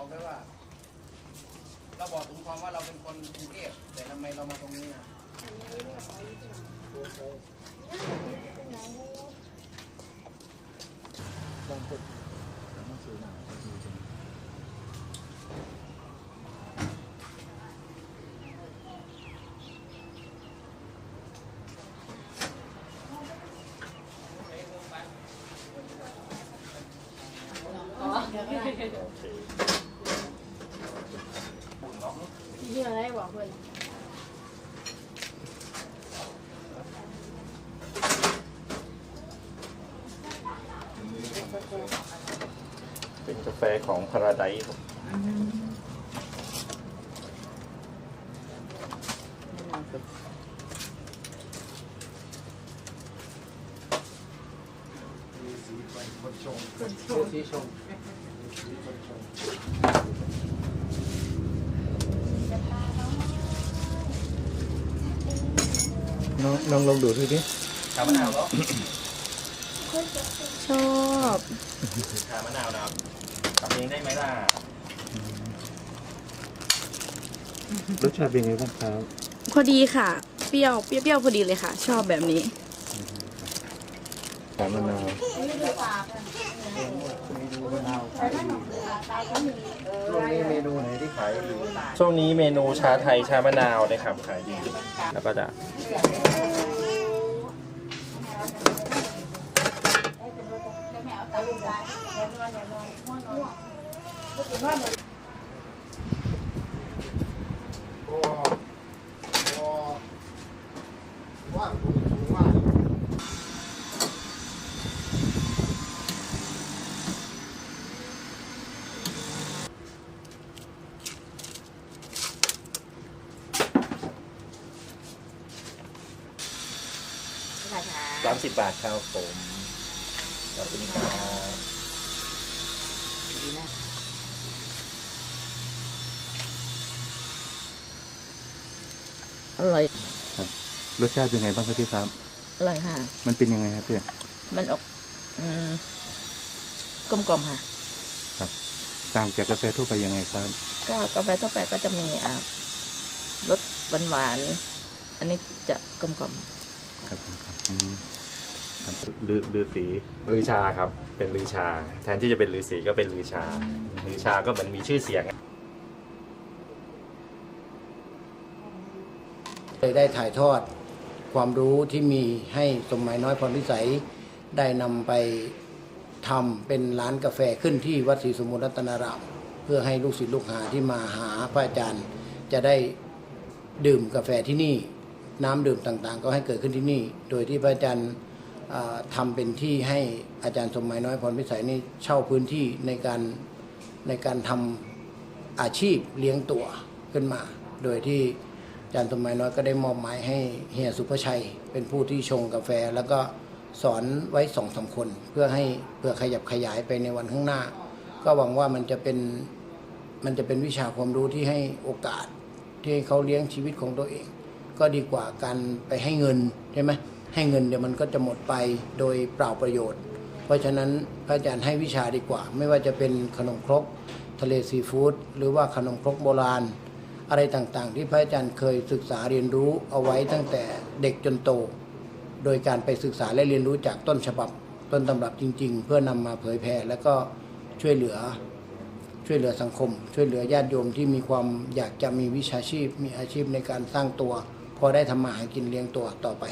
บอกด้วยว่า เราบอกถึงความว่าเราเป็นคนกรุงเทพแต่ทำไมเรามาตรงนี้นะที่อะไรบอกเพื่อนเป็นกาแฟของพาราไดครับสีชมน้ องน้องลองดูดูดิชามะนาวเหรอชอบชามะนาวนะครับทำเองได้ไหมล่ะรสชาติเป็นไงบ้างครับพอดีค่ะ เปรี้ยวเปรี้ยวๆพอดีเลยค่ะ ชอบแบบนี้สามมะนาว ช่วงนี้เมนูไหนที่ขายดีช่วงนี้เมนูชาไทยชามะนาวเลยครับขายดี แล้วก็จะ สามสิบบาทครับผมขอบคุณครับอร่อยรสชาติเป็นไงบ้างครับพี่ครับ อร่อยค่ะ มันเป็นยังไงครับพี่มันออกอืมกลมกล่อมค่ะต่างจากกาแฟทั่วไปยังไงครับ ก็กาแฟทั่วไปก็จะมีอ่ารสหวานหวานๆอันนี้จะกลมกล่อม ครับครับอืมครับลือลือสีลือชาครับ เป็นลือชา แทนที่จะเป็นลือสีก็เป็นลือชา ลือชาก็เหมือนมีชื่อเสียง ได้ถ่ายทอดความรู้ที่มีให้สมหมายน้อยพรพิสัยได้นำไปทำเป็นร้านกาแฟขึ้นที่วัดศรีสมุทรรัตนาราม เพื่อให้ลูกศิษย์ลูกหาที่มาหาพระอาจารย์ จะได้ดื่มกาแฟที่นี่ น้ำดื่มต่างๆ ก็ให้เกิดขึ้นที่นี่ โดยที่พระอาจารย์อ่าทำเป็นที่ให้อาจารย์สมหมายน้อยพรพิสัยนี่เช่าพื้นที่ในการในการทำอาชีพเลี้ยงตัวขึ้นมา โดยที่อาจารย์สมหมายน้อยก็ได้มอบหมายให้เฮียสุภชัย เป็นผู้ที่ชงกาแฟ แล้วก็สอนไว้สองสามคน เพื่อให้เพื่อขยับขยายไปในวันข้างหน้า ก็หวังว่ามันจะเป็นมันจะเป็นวิชาความรู้ที่ให้โอกาสที่ให้เขาเลี้ยงชีวิตของตัวเอง ก็ดีกว่าการไปให้เงินใช่ไหมให้เงินเดี๋ยวมันก็จะหมดไปโดยเปล่าประโยชน์ เพราะฉะนั้นพระอาจารย์ให้วิชาดีกว่า ไม่ว่าจะเป็นขนมครกทะเลซีฟู้ดหรือว่าขนมครกโบราณ อะไรต่างๆ ที่พระอาจารย์เคยศึกษาเรียนรู้เอาไว้ตั้งแต่เด็กจนโต โดยการไปศึกษาและเรียนรู้จากต้นฉบับต้นตำรับจริง ๆ เพื่อนำมาเผยแผ่แล้วก็ช่วยเหลือช่วยเหลือสังคม ช่วยเหลือญาติโยมที่มีความอยากจะมีวิชาชีพ มีอาชีพในการสร้างตัว พอได้ทำมาหากินเลี้ยงตัวต่อไป